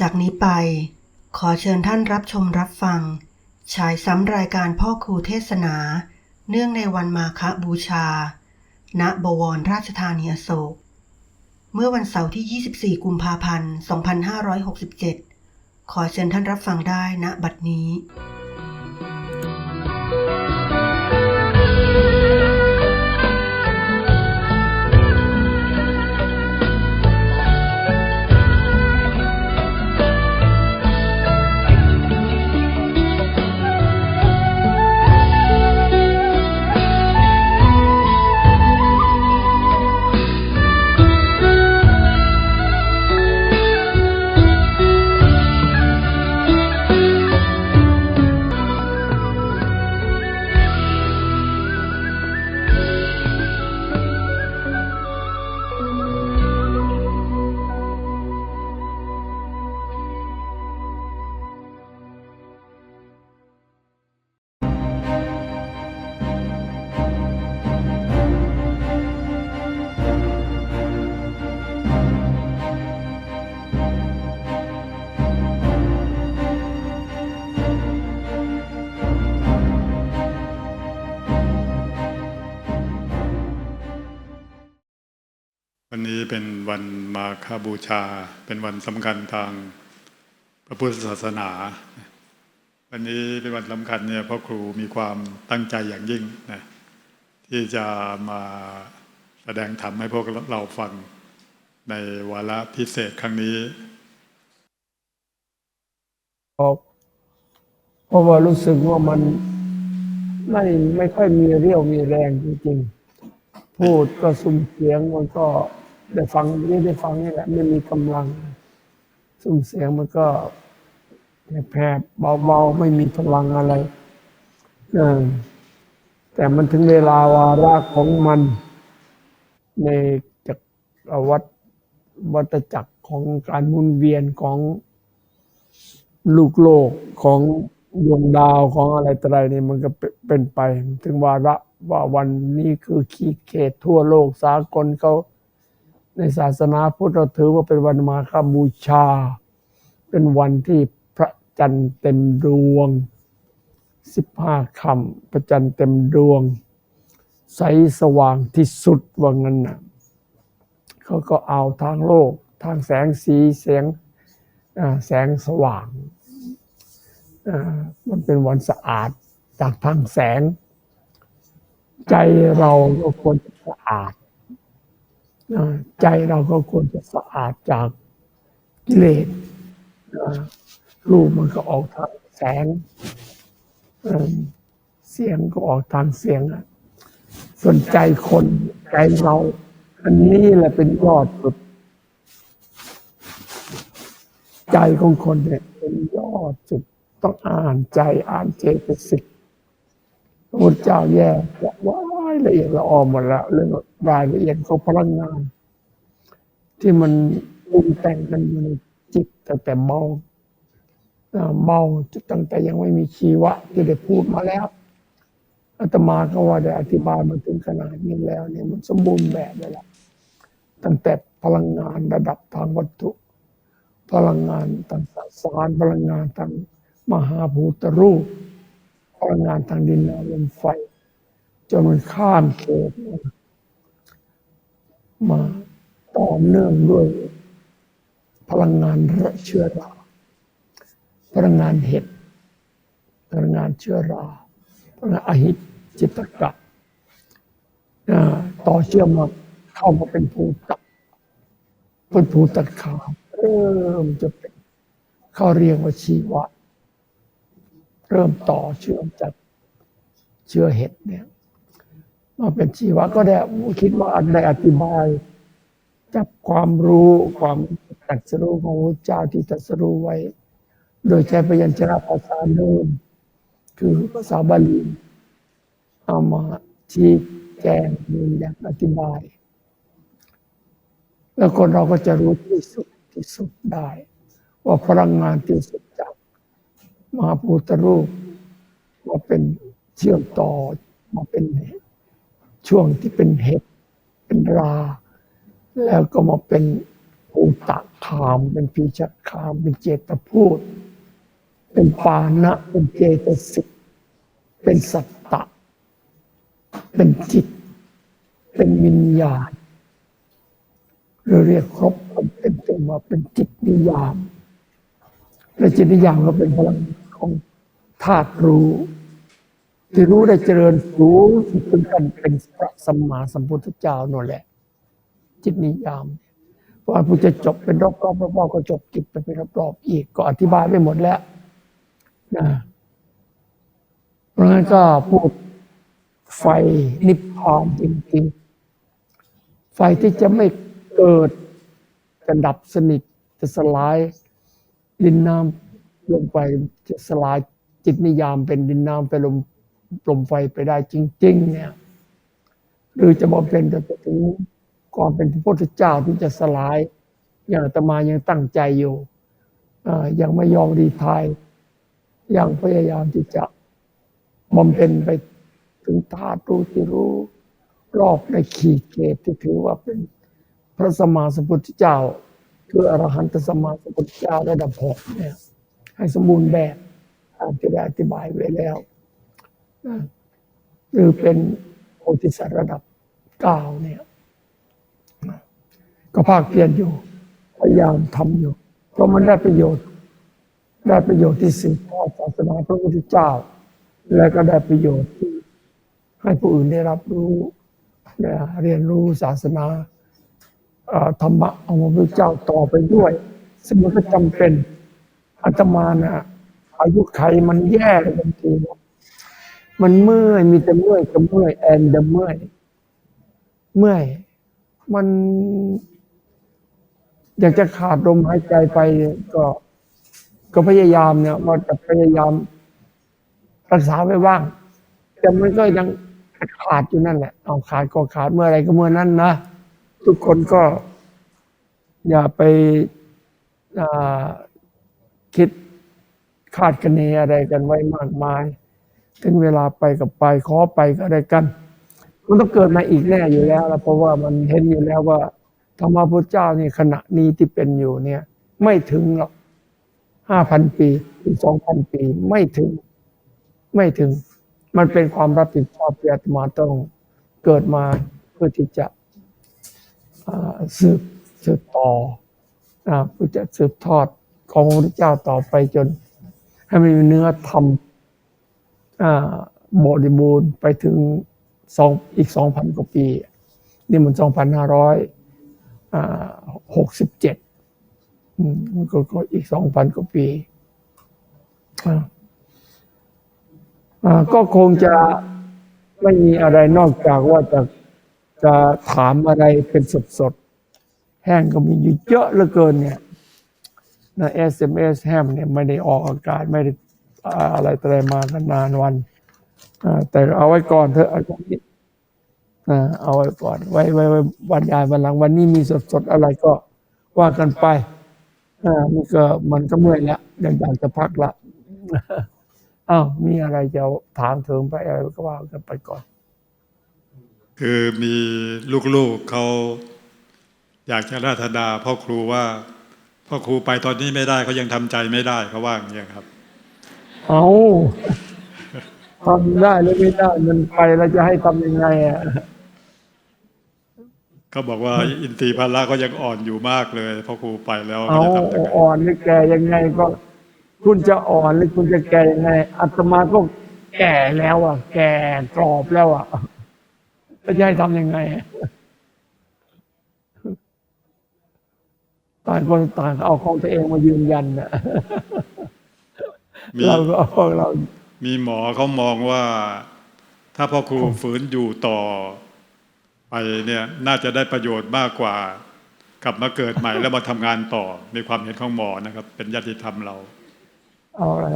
จากนี้ไป ขอเชิญท่านรับชมรับฟัง ฉายซ้ำรายการพ่อครูเทศนา เนื่องในวันมาฆบูชา ณ บวรราชธานีอโศก เมื่อวันเสาร์ที่ 24 กุมภาพันธ์ 2567 ขอเชิญท่านรับฟังได้ณบัดนี้ เป็นวันมาฆบูชา เป็นวันสำคัญทางพระพุทธศาสนา วันนี้เป็นวันสำคัญเนี่ยพ่อครูมีความตั้งใจอย่างยิ่งนะที่จะมาแสดงธรรมให้พวกเราฟังในวาระพิเศษครั้งนี้เพราะว่ารู้สึกว่ามันไม่ไม่ค่อยมีเรี่ยวมีแรงจริงๆ พูดก็สุ่มเสียงมันก็ ได้ฟังไม่ได้ฟังนี่แหละไม่มีกำลังสุ่มเสียงมันก็แผลบเบาๆไม่มีพลังอะไรแต่มันถึงเวลาวาระของมัน ในจักรวัฏวัฏจักรของการหมุนเวียนของลูกโลกของดวงดาวของอะไรต่ออะไรนี่มันก็เป็นไป ถึงวาระว่าวันนี้คือขีดเขตทั่วโลกสากลเขา ในศาสนาพุทธเราถือว่าเป็นวันมาฆบูชา เป็นวันที่พระจันทร์เต็มดวงสิบห้าคำพระจันทร์เต็มดวง ใสสว่างที่สุดว่างั้นนะเขาก็เอาทางโลก ทางแสงสีเสียงแสงสว่าง มันเป็นวันสะอาดจากทางแสง ใจเราก็ควรสะอาด ใจเราก็ควรจะสะอาดจากกิเลสรูปมันก็ออกทางแสง เสียงก็ออกทางเสียงอะส่วนใจคนใจเรา อันนี้แหละเป็นยอดสุด ใจของคนเนี่ยเป็นยอดสุดต้องอ่านใจอ่านเจตสิกพระพุทธเจ้าแยกจะว่า ละเอียดละออหมดแล้วเรื่องรายละเอียดของพลังงาน ที่มันปรุงแต่งกันอยู่ในจิตตั้งแต่เมาเมาตั้งแต่ยังไม่มีชีวะ ที่ได้พูดมาแล้วอาตมาก็ว่าได้อธิบายมาถึงขนาดนี้แล้วเนี่ยมันสมบูรณ์แบบเลยละตั้งแต่พลังงานระดับทางวัตถุ พลังงานทางสารพลังงานทางมหาภูตรูปพลังงานทางดินน้ำลมไฟ จนมันข้ามเขตมาต่อเนื่องด้วยพลังงานเชื้อรา พลังงานเห็ด พลังงานเชื้อรา พลังงานอหิตจิตกะต่อเชื่อมมาเข้ามาเป็นภูตะเป็นภูตะขาวเริ่มจะเป็นเขาเรียกว่าชีวะ เริ่มต่อเชื่อมจากเชื้อเห็ดเนี่ย มาเป็นชีวะก็ได้คิดว่าได้อธิบายจับความรู้ความตรัสรู้ของพระเจ้าที่ตรัสรู้ไว้ โดยใช้พยัญชนะภาษาเดิมคือภาษาบาลีเอามาชี้แจงยืนยันอธิบาย แล้วคนเราก็จะรู้ที่สุดที่สุดได้ ว่าพลังงานที่สุดจากมหาภูตรูปมาเป็นเชื่อมต่อมาเป็น ช่วงที่เป็นเห็ดเป็นรา แล้วก็มาเป็นภูตะคาม เป็นพีชคาม เป็นเจตพูด เป็นปานะเป็นเจตสิกเป็นสัตตะ เป็นจิต เป็นวิญญาณเราเรียกครบเป็นต็มว่าเป็นจิตนิยามและจิตนิยามก็เป็นพลังของธาตุรู้ ที่รู้ได้เจริญสูงสุดถึงกันเป็นพระสัมมาสัมพุทธเจ้านั่นแหละ จิตนิยาม เพราะผู้จะจบเป็นรอบๆรอบก็จบจิตไปเป็นรอบๆอีกก็อธิบายไปหมดแล้วนะเพราะงั้นก็พูดไฟนิพพานจริงๆ ไฟที่จะไม่เกิดจะดับสนิทจะสลายดินน้ำลมไฟจะสลายจิตนิยามเป็นดินน้ำเป็นลม ลมไฟไปได้จริง ๆ เนี่ย หรือจะบอกเป็นจนถึงความเป็นพระพุทธเจ้าที่จะสลาย อย่างตมายังตั้งใจอยู่ยังไม่ยอมรีทายยังพยายามที่จะบำเพ็ญไปถึงธาตุรู้ที่รู้ รอบในขีดเกตที่ถือว่าเป็นพระสมมาสัมพุทธเจ้า คืออรหันตสมมาสัมพุทธเจ้าระดับหกเนี่ยให้สมบูรณ์แบบตามที่ได้อธิบายไว้แล้ว หรือเป็นโพธิสัตว์ระดับเก้าเนี่ย ก็ภาคเพียรอยู่ พยายามทำอยู่ เพราะมันได้ประโยชน์ ได้ประโยชน์ที่สืบทอดศาสนาพระพุทธเจ้า และก็ได้ประโยชน์ที่ให้ผู้อื่นได้รับรู้ได้เรียนรู้ศาสนาธรรมะของพระพุทธเจ้าต่อไปด้วยซึ่งมันก็จำเป็นอาตมานะอายุไขมันแย่เลยบางทีนะ มันเมื่อยมีแต่เมื่อยกับเมื่อยแอนเดเมื่อยเมื่อย มัน อยากจะขาดลมหายใจไปก็ ก็พยายามเนี่ยว่าจะพยายาม รักษาไว้บ้าง แต่มันก็ยังขาดอยู่นั่นแหละเอาขาดก็ขาดเมื่อไรก็เมื่อนั้นนะทุกคนก็ อย่าไปอ่าคิดคาดคะเนอะไรกันไว้มากมาย ถึงเวลาไปกับไปขอไปก็ได้กัน มันต้องเกิดมาอีกแน่อยู่แล้วละเพราะว่ามันเห็นอยู่แล้วว่าธรรมพุทธเจ้านี่ขณะนี้ที่เป็นอยู่เนี่ย ไม่ถึงหรอกห้าพันปีถึงสองพันปีไม่ถึง ไม่ถึง มันเป็นความรับผิดชอบที่อาตมาต้องเกิดมาเพื่อที่จะสืบสืบต่ออ่าเพื่อจะสืบทอดของพระเจ้าต่อไปจน ให้มันมีเนื้อธรรม บริบูรณ์ไปถึงสองอีกสองพันกว่าปี นี่มันสองพันห้าร้อยหกสิบเจ็ดมันก็กอีกสองพันกว่าปีก็คงจะไม่มีอะไรนอกจากว่าจะจะถามอะไรเป็นสดๆแห้งก็มีอยู่เยอะเหลือเกินเนี่ยนะ SMS แฮมเนี่ยไม่ได้ออกอากาศไม่ได้ อะไรอะไรมากันนานวันแต่เอาไว้ก่อนเถอะเอาไว้อ่าเอาไว้ก่อน ไว้ไว้ไว้วันยายวันหลังวันนี้มีสดๆอะไรก็ว่ากันไปอ่ามันก็มันก็เมื่อยล้วอยากอยากจะพักละอ้าวมีอะไรจะถามถึงไปอะไรก็ว่ากันไปก่อน คือมีลูกๆเขาอยากจะราธนาพ่อครูว่าพ่อครูไปตอนนี้ไม่ได้เขายังทำใจไม่ได้เขาว่าอย่างนี้ครับ เอาทำได้หรือไม่ได้มันไปแล้วจะให้ทำยังไงอะเขาบอกว่าอินทรีย์พละก็ยังอ่อนอยู่มากเลยพ่อครูไปแล้วเอาเขาจะทำยังไงอ่อนหรือแก่ยังไงก็ คุณจะอ่อนหรือคุณจะแก่ยังไงอาตมาก็แก่แล้วอะ แก่กรอบแล้วอะแล้วจะให้ทำยังไงอะต่างคนต่างเอาของตัวเองมายืนยันนะ มีเราก็เอาของเรา มีหมอเขามองว่า ถ้าพ่อครูฝืนอยู่ต่อไปเนี่ยน่าจะได้ประโยชน์มากกว่ากลับมาเกิดใหม่แล้วมาทำงานต่อในความเห็นของหมอนะครับ เป็นญาติธรรมเรา เอาอะไร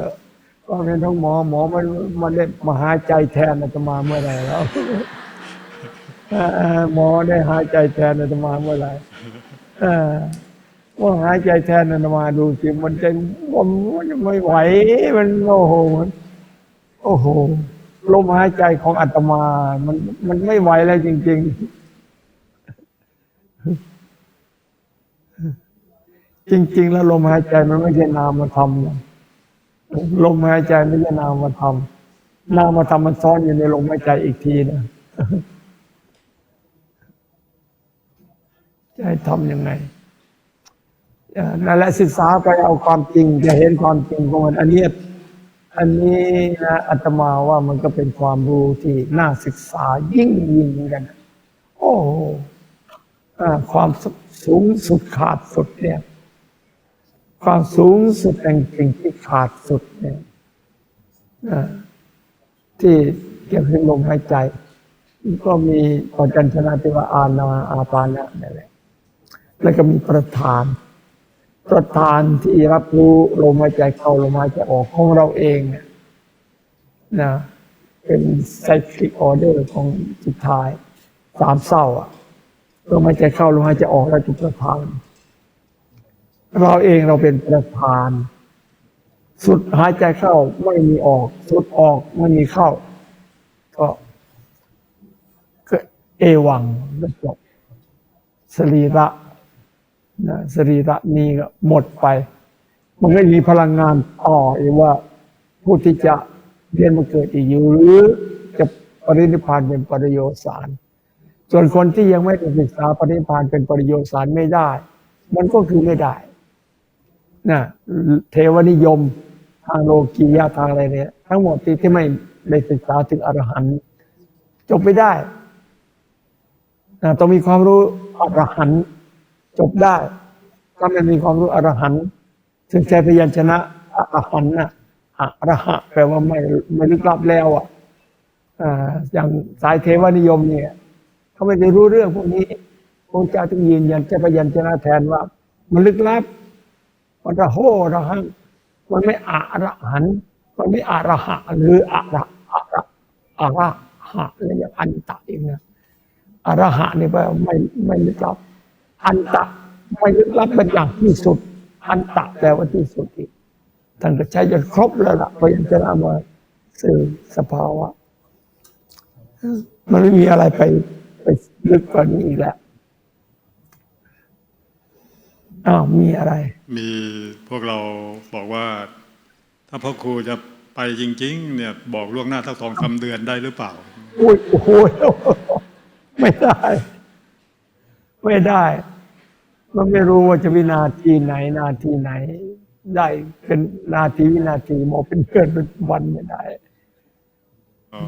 ก็เป็นทั้งหมอหมอมันมันได้มาหายใจแทนอาตมาเมื่อไหร่แล้วเอ่อหมอได้หายใจแทนอาตมาเมื่อไหร่ ว่าหายใจแทนอาตมาดูสิมันจะมันมันไม่ไหว มันโอ้โหมันโอ้โหลมหายใจของอาตมา มันมันไม่ไหวแล้วจริง ๆ จริง ๆ แล้วลมหายใจมันไม่ใช่นามธรรมนะลมหายใจไม่ใช่นามธรรมนามธรรมมันซ้อนอยู่ในลมหายใจอีกทีนะจะให้ทำยังไง นั่นแหละศึกษาไปเอาความจริง จะเห็นความจริงของมัน อันนี้อันนี้นะอาตมาว่ามันก็เป็นความรู้ที่น่าศึกษายิ่งยิ่งเหมือนกัน โอ้อความสูงสุดขาดสุดเนี่ย ความสูงสุดแห่งสิ่งที่ขาดสุดเนี่ยที่เกี่ยวกับลมหายใจ ก็มีปัจจัญชนะที่ว่าอานาอาปานะนั่นแหละแล้วก็มีประธาน ประธานที่รับรู้ลมหายใจเข้าลมหายใจออกของเราเองเนี่ยนะเป็นไซคลิกออเดอร์ของสุดท้ายสามเศร้าอะลมหายใจเข้าลมหายใจออกเราจุประธาน เราเองเราเป็นประธาน สุดหายใจเข้าไม่มีออก สุดออกไม่มีเข้า ก็เอวังจบสรีระ นะสรีระนี้ก็หมดไป มันไม่มีพลังงานต่ออีกว่าผู้ที่จะเรียนมาเกิดอีกอยู่หรือจะปรินิพานเป็นปริโยสาร ส่วนคนที่ยังไม่ได้ศึกษาปรินิพพานเป็นปริโยสารไม่ได้ มันก็คือไม่ได้นะเทวนิยมทางโลกียะทางอะไรเนี่ย ทั้งหมดที่ที่ไม่ได้ศึกษาถึงอรหันต์จบไม่ได้นะต้องมีความรู้อรหันต์ จบได้ถ้าไม่มีความรู้อรหันต์ถึงใช้พยัญชนะอรหันต์น่ะอรหะแปลว่าไม่ไม่ลึกลับแล้วอะอ่าอย่างสายเทวนิยมเนี่ยเขาไม่ได้รู้เรื่องพวกนี้พระเจ้าจึงยืนยันใช้พยัญชนะแทนว่า มันลึกลับ มันระโหระหังมันไม่อะระหัน มันไม่อะระหะหรืออะระอะระอะระหะอะไรอย่างอันตะเองนะอะระหะนี่แปลว่าไม่ไม่ลึกลับ อันตะไม่ลึกลับเป็นอย่างที่สุด อันตะแปลว่าที่สุดอีกท่านก็ใช้จนครบแล้วล่ะพยัญชนะมาสื่อสภาวะ มันไม่มีอะไรไปไปลึกกว่านี้อีกแล้วอ้าวมีอะไร มีพวกเราบอกว่า ถ้าพ่อครูจะไปจริง ๆ เนี่ยบอกล่วงหน้าสักสองสามเดือนได้หรือเปล่าอุ้ยโอ้โหไม่ได้ ไม่ได้ มันไม่รู้ว่าจะวินาทีไหน นาทีไหน ได้เป็นนาทีวินาทีมองเป็นเดือนเป็นวันไม่ได้อ๋อ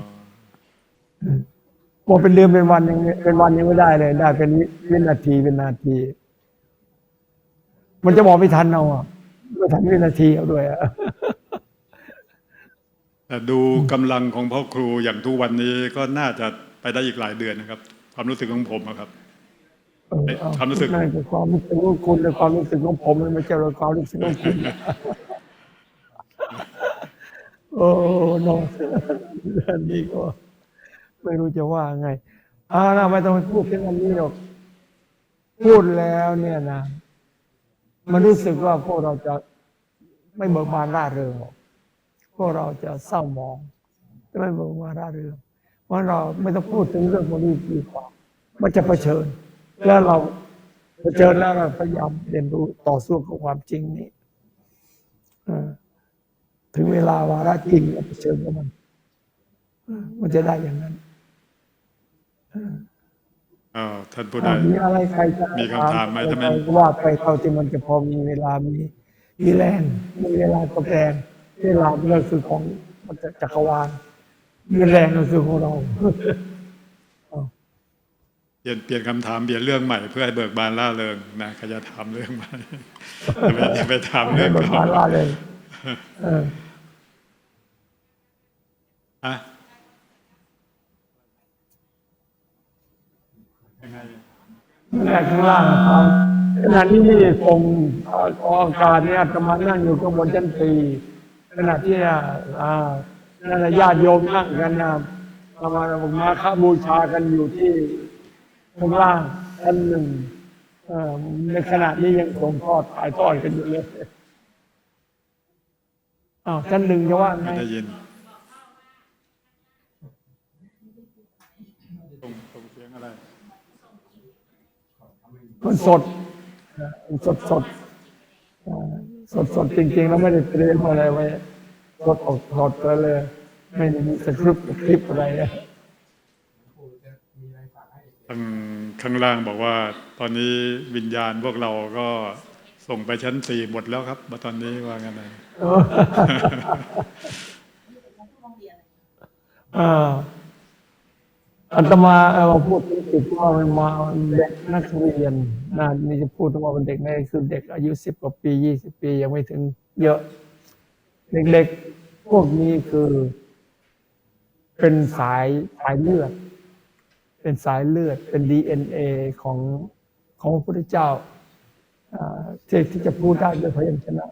บอกเป็นเดือนเป็นวันยังเป็นวันยังไม่ได้เลย ได้เป็นวิวินาทีเป็นนาที มันจะบอกไม่ทันเอาอะไม่ทันวินาทีเอาด้วยอะแต่ดูกำลังของพ่อครูอย่างทุกวันนี้ก็น่าจะไปได้อีกหลายเดือนนะครับ ความรู้สึกของผมอะครับเออเอา ความรู้สึกนั่นคือความรู้สึกของคุณและความรู้สึกของผมมันไม่ใช่ความรู้สึกของคุณโอ้น้องเรื่องนี้ก็ ไม่รู้จะว่าไงอ่านะไม่ต้องไปพูดถึงอันนี้หรอกพูดแล้วเนี่ยนะมันรู้สึกว่าพวกเราจะไม่เบิกบานร่าเริงหรอกพวกเราจะเศร้าหมองจะไม่เบิกบานร่าเริงเพราะเราไม่ต้องพูดถึงเรื่องพวกนี้ดีกว่ามันจะเผชิญ แล้วเราเผชิญแล้วเราพยายามเรียนรู้ต่อสู้กับความจริงนี้เออถึงเวลาวาระจริงเราเผชิญกับมันเออมันจะได้อย่างนั้นอ้าวท่านผู้ใดอะมีอะไรใครจะมีคำถามไหมถ้าไม่ก็ว่าไปเท่าที่มันจะพอมีเวลามีมีแรงมีเวลาก็แรงเวลาก็คือของมันจะจักรวาลมีแรงก็คือของเรา เปลี่ยนเปลี่ยนคำถามเปลี่ยนเรื่องใหม่เพื่อให้เบิกบานล่าเริงนะใครจะถามเรื่องใหม่อย่าไปอย่าไปถามให้เรื่องบทเก่าบาทว่าเลยเอออะยังไงนั่นแหละข้างล่างครับขณะที่นี่ทรงเอ่อออกอากาศเนี่ยอาตมานั่งอยู่ข้างบนชั้นตีขณะที่อ่านั่นแหละญาติโยมนั่งกันนะประมาณมาค้าบูชากันอยู่ที่ ข้างล่างชั้นหนึ่งเอ่อในขณะนี้ยังส่งทอดถ่ายทอดกันอยู่เลยอ้าวชั้นหนึ่งจะว่าไงไม่ได้ยินส่งส่งเสียงอะไรมันสดมันสดสดสดสดๆจริงๆ แล้วไม่ได้เตรียมอะไรไว้สดออกสดไปเลย ไม่ได้มีสคริปต์คลิปอะไร นะข้างข้างล่างบอกว่า ตอนนี้วิญญาณพวกเราก็ส่งไปชั้นสี่หมดแล้วครับมาตอนนี้ว่างั้นเลยอ่าอาตมาเอาพูดถึงติดว่ามันมาเด็กนักเรียนนะนี่จะพูดถึงว่าเป็นเด็กนี่คือเด็กอายุสิบกว่าปียี่สิบปียังไม่ถึงเยอะ เด็กๆพวกนี้คือ เป็นสายสายเลือด เป็นสายเลือดเป็นดีเอ็นเอของของพระพุทธเจ้าที่ที่จะพูดได้ด้วยพยัญชนะ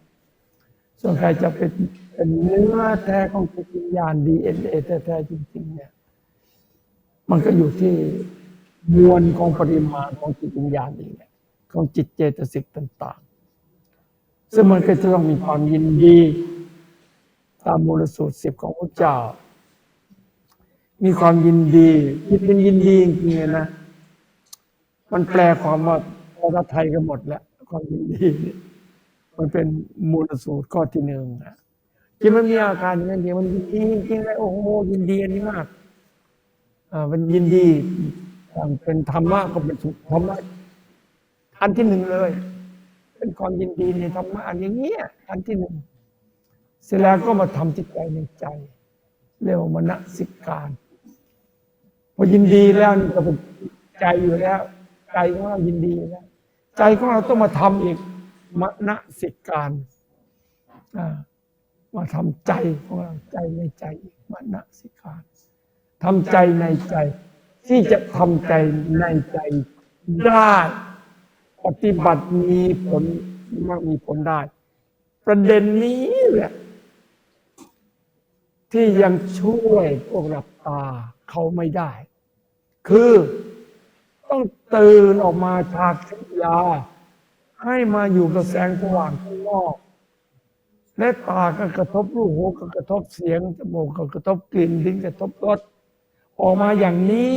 ส่วนใครจะเป็นเป็นเนื้อแท้ของจิตวิญญาณดีเอ็นเอแท้ๆจริงๆเนี่ยมันก็อยู่ที่มวลของปริมาณของจิตวิญญาณเองของจิตเจตสิกต่างๆ ซึ่งมันก็จะต้องมีความยินดี ตามมูลสูตรสิบของพระเจ้า มีความยินดีจิตเป็นยินดีจริงๆนะ มันแปลความว่าภาษาไทยก็หมดแล้วความยินดี มันเป็นมูลสูตรข้อที่หนึ่งนะที่มันมีอาการอย่างนั้นเดียวมันยินดีจริงๆเลยโอ้โหยินดีอันนี้มากอ่ามันยินดีอย่างเป็นธรรมะก็เป็นสุขธรรมะอันที่หนึ่งเลย เป็นความยินดีในธรรมะอันอย่างเงี้ยอันที่หนึ่งเสร็จแล้วก็มาทำจิตใจในใจ เรียกว่ามณสิการ พอยินดีแล้วนี่ก็เป็นใจอยู่แล้ว ใจของเรายินดีแล้ว ใจของเราต้องมาทำอีกมณสิการมาทำใจของเราใจในใจอีกมณสิการทำใจในใจ ที่จะทำใจในใจได้ปฏิบัติมีผลมากมีผลได้ ประเด็นนี้แหละที่ยังช่วยพวกหลับตาเขาไม่ได้ คือต้องตื่นออกมาจากทิยา ให้มาอยู่กับแสงสว่างข้างนอก และตาก็กระทบรูปหูก็กระทบเสียงจมูกก็กระทบกลิ่นลิ้นกระทบรสออกมาอย่างนี้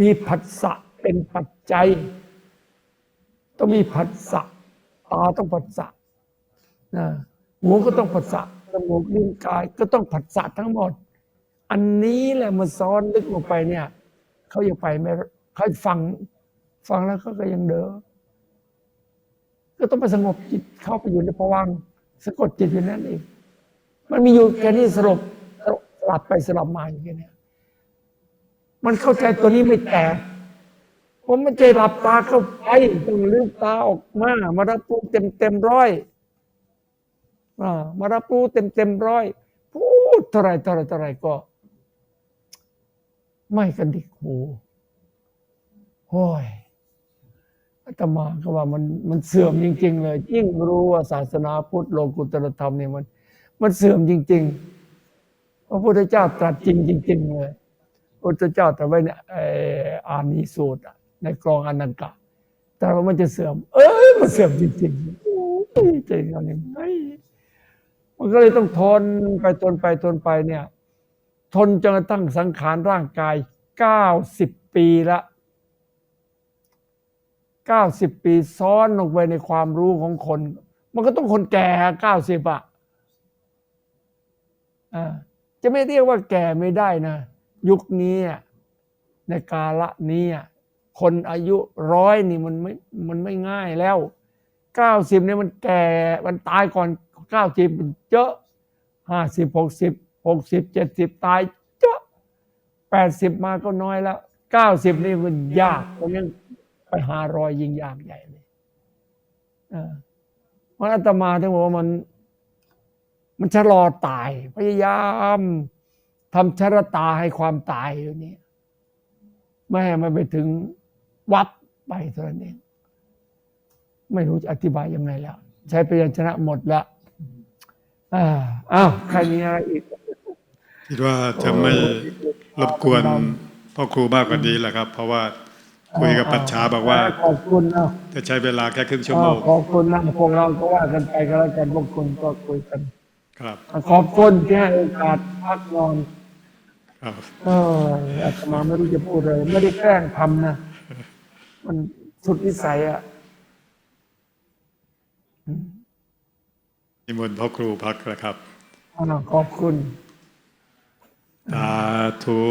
มีผัสสะเป็นปัจจัย ต้องมีผัสสะตาต้องผัสสะนะหูก็ต้องผัสสะจมูกลิ้นกายก็ต้องผัสสะทั้งหมด อันนี้แหละมันซ้อนลึกลงไปเนี่ยเขายังไปไม่เขาฟัง ฟังแล้วเขาก็ยังเดอก็ต้องไปสงบจิตเข้าไปอยู่ในภวังสะกดจิตอยู่นั่นเองมันมีอยู่แค่นี้สลบสลับไปสลับมาอย่างเงี้ยมันเข้าใจตัวนี้ไม่แตกผมไม่ใจหลับตาเข้าไปต้องลืมตาออกมามารับรู้เต็มเต็มร้อยอ่ามารับรู้เต็มเต็มร้อยพูดเท่าไรเท่าไรเท่าไรก็ ไม่กันดิกหูโอ้ยอาตมาก็ว่ามันมันเสื่อมจริง ๆ เลย ยิ่งรู้ว่าศาสนาพุทธโลกุตตรธรรมเนี่ยมัน มันเสื่อมจริง ๆ พระพุทธเจ้าตรัสจริงจริง ๆ เลยพระพุทธเจ้าตรัสไว้ในเอ่ออานีสูตรอะในกรองอนังกะ แต่ว่ามันจะเสื่อม เอ้ยมันเสื่อมจริงๆโอ้ยใจเราอย่างไงมันก็เลยต้องทนไปทนไปทนไปเนี่ย ทนจนกระทั่งสังขารร่างกายเก้าสิบปีละเก้าสิบปีซ้อนลงไปในความรู้ของคน มันก็ต้องคนแก่เก้าสิบอะจะไม่เรียกว่าแก่ไม่ได้นะ ยุคนี้ในกาละนี้คนอายุร้อยนี่มันไม่มันไม่ง่ายแล้วเก้าสิบเนี่ยมันแก่มันตายก่อนเก้าสิบเยอะห้าสิบ หกสิบเจ็ดสิบตายเยอะแปดสิบมาก็น้อยแล้วเก้าสิบนี่มันยากเพราะงั้นไปหารอยยิงยากใหญ่เลยเออมันอาตมาถึงบอกว่ามัน มันชะลอตาย พยายามทำชะตาให้ความตายอยู่นี้ไม่ให้มันไปถึงวัดไปเท่านั้นเองไม่รู้จะอธิบายยังไงแล้ว ใช้พยัญชนะหมดละอ้าวใครมีอะไรอีก คิดว่าจะไม่รบกวนพ่อครูมากกว่านี้แหละครับ เพราะว่าคุยกับปัจฉาบอกว่าขอบคุณนะจะใช้เวลาแค่ครึ่งชั่วโมงขอบคุณนะพวกเราก็ว่ากันไปก็แล้วกันพวกคุณก็คุยกัน ครับขอบคุณที่ให้โอกาสพักนอนครับเอออาตมาไม่รู้จะพูดเลยไม่ได้แกล้งทำนะมันสุดวิสัยอะนิมนต์พ่อครูพักแล้วครับอ่าขอบคุณ สาธุ